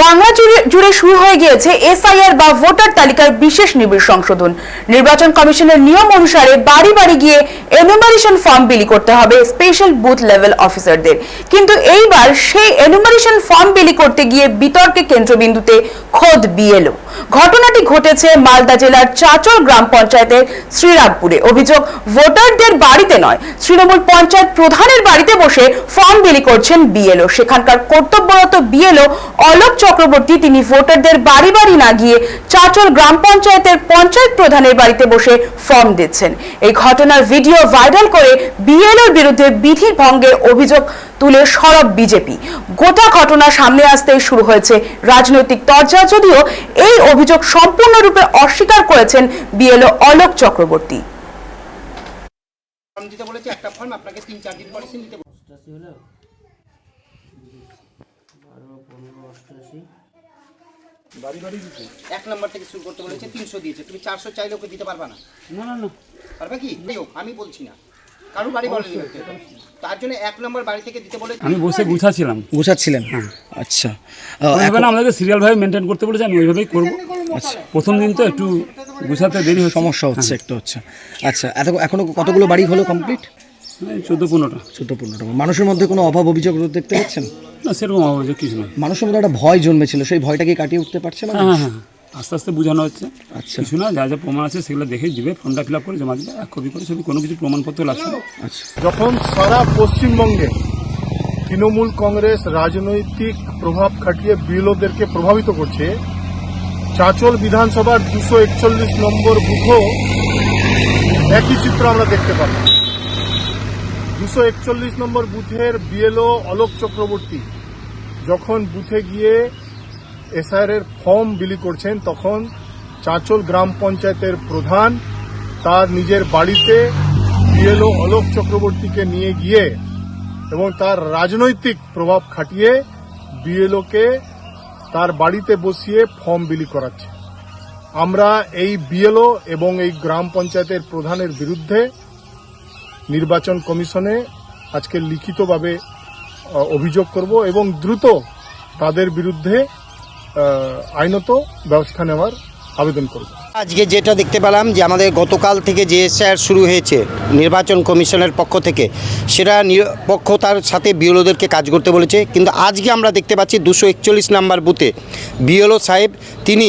বাংলা জুড়ে শুরু হয়ে গিয়েছে এসআইআর বা ভোটার তালিকার বিশেষ নিবিড় সংশোধন। নির্বাচন কমিশনের নিয়ম অনুসারে বাড়ি বাড়ি গিয়ে এনুমারেশন ফর্ম বিলি করতে হবে স্পেশাল বুথ লেভেল অফিসারদের কিন্তু এইবার সেই এনুমারেশন ফর্ম বিলি করতে গিয়ে বিতর্কে কেন্দ্রবিন্দুতে খোদ বিএলও। ঘটনাটি ঘটেছে মালদা জেলার চাচল গ্রাম পঞ্চায়েতের শ্রীরামপুরে। অভিযোগ, ভোটারদের বাড়িতে নয়, তৃণমূল পঞ্চায়েত প্রধানের বাড়িতে বসে ফর্ম বিলি করছেন বিএলও। সেখানকার কর্তব্যরত বিএলও অলোক চক্রবর্তী তিনি ভোটারদের বাড়ি বাড়ি না গিয়ে চাচল গ্রাম পঞ্চায়েতের পঞ্চায়েত প্রধানের বাড়িতে বসে ফর্ম দিচ্ছেন। এই ঘটনার ভিডিও ভাইরাল করে বিএলওর বিরুদ্ধে বিধি ভঙ্গের অভিযোগ তুলে সরব বিজেপি। গোটা ঘটনা সামনে আসতেই শুরু হয়েছে রাজনৈতিক তরজা। যদিও এই অভিযোগ সম্পূর্ণরূপে অস্বীকার করেছেন বিএলও অলোক চক্রবর্তী। দিতে একটা ফর্ম, আপনাকে তিন, চার দিন পরে বারো পনেরো অষ্টাশি এক নম্বর থেকে শুরু করতে বলেছে তিনশো দিয়েছে। তুমি চারশো চাইলে ওকে দিতে পারবা না। না না না। পারবে কি? আমি বলছি না। কারোর বাড়ি বলেনি তার জন্য এক নম্বর বাড়ি থেকে দিতে বলে আমি বসে গুছাচ্ছিলাম। গুছাচ্ছিলেন? আচ্ছা। আমাদেরকে সিরিয়ালভাবে মেনটেন করতে বলেছে আমি ওইভাবেই করব। প্রথম দিন তো একটু গুছাতে দেরি সমস্যা হচ্ছে একটু হচ্ছে আচ্ছা এত এখনও কতগুলো বাড়ি হলো কমপ্লিট চোদ্দ পনেরোটা। চোদ্দ পনেরোটা। মানুষের মধ্যে কোনো অভাব অভিযোগ দেখতে পাচ্ছেন? না সেরকম অভিযোগ কিছু নয় মানুষের মধ্যে একটা ভয় জন্মেছিল সেই ভয়টা কি কাটিয়ে উঠতে পারছে না? হ্যাঁ হ্যাঁ হ্যাঁ। আস্তে আস্তে বোঝানো হচ্ছে। আচ্ছা। কিছু না যা যা প্রমাণ আছে সেগুলো দেখে দিবে ফর্মটা ফিল আপ করে জমা দিবে এক কপি করে ছবি কোনো কিছু প্রমাণপত্র লাগছে আচ্ছা। যখন সারা পশ্চিমবঙ্গে তৃণমূল কংগ্রেস রাজনৈতিক প্রভাব খাটিয়ে বিএলওদেরকে প্রভাবিত করছে চাচল বিধানসভার দুশো একচল্লিশ নম্বর বুথও একই চিত্র আমরা দেখতে পাবো। দুশো একচল্লিশ নম্বর বুথের বিএলও অলোক চক্রবর্তী যখন বুথে গিয়ে এসআইআর এর ফর্ম বিলি করছেন, তখন চাঁচল গ্রাম পঞ্চায়েতের প্রধান তার নিজের বাড়িতে বিএলও অলোক চক্রবর্তীকে নিয়ে গিয়ে এবং তার রাজনৈতিক প্রভাব খাটিয়ে বিএলওকে তার বাড়িতে বসিয়ে ফর্ম বিলি করাচ্ছে। আমরা এই বিএলও এবং এই গ্রাম পঞ্চায়েতের প্রধানের বিরুদ্ধে নির্বাচন কমিশনে আজকে লিখিতভাবে অভিযোগ করব এবং দ্রুত তাদের বিরুদ্ধে আইনত ব্যবস্থা নেওয়ার আবেদন করব। আজকে যেটা দেখতে পেলাম যে আমাদের গতকাল থেকে যে এসআর শুরু হয়েছে নির্বাচন কমিশনের পক্ষ থেকে, সেটা নিরপেক্ষতার সাথে বিএলওদেরকে কাজ করতে বলেছে। কিন্তু আজকে আমরা দেখতে পাচ্ছি দুশো একচল্লিশ নাম্বার বুথে বিএলও সাহেব, তিনি